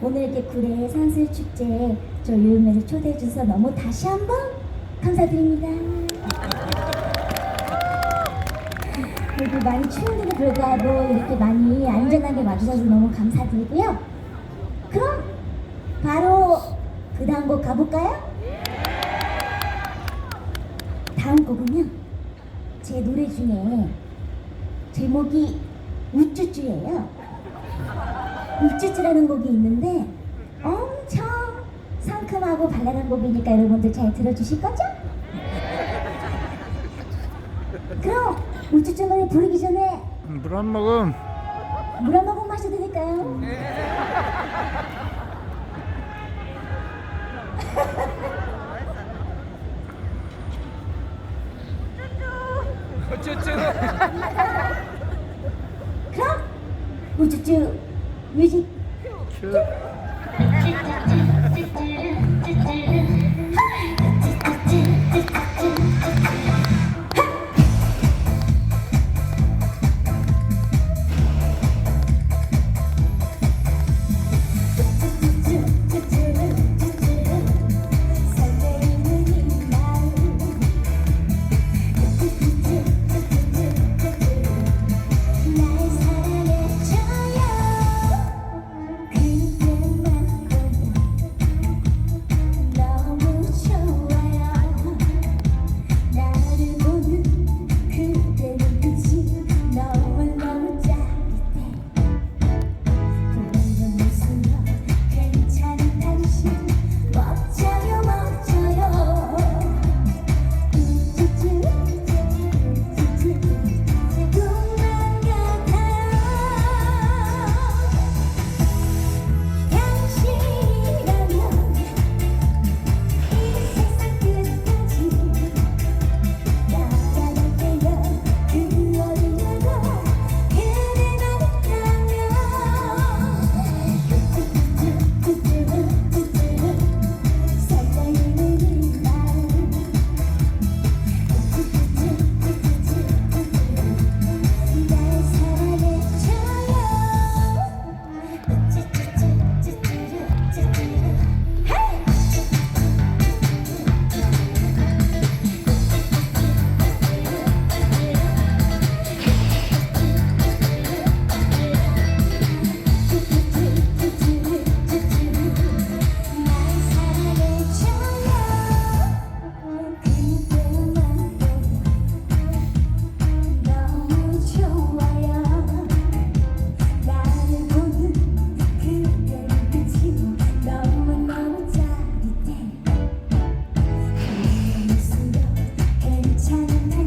오늘 이렇게 구례 산술 축제에 저 요요매를 초대해 주셔서 너무 다시 한번 감사드립니다. 그리고 많이 추운데도 불구하고 이렇게 많이 안전하게 와주셔서 너무 감사드리고요. 그럼 바로 그 다음 곡 가볼까요? 다음 곡은요. 제 노래 중에 제목이 우쭈쭈예요. 우쭈쭈라는 곡이 있는데 엄청 상큼하고 발랄한 곡이니까 여러분들 잘 들어주실 거죠? 그럼 우쭈쭈 노래 부르기 전에 물 한 모금. 물 한 모금 마셔도 될까요? 그럼 우쭈쭈 뮤직 큐.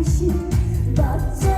心，把。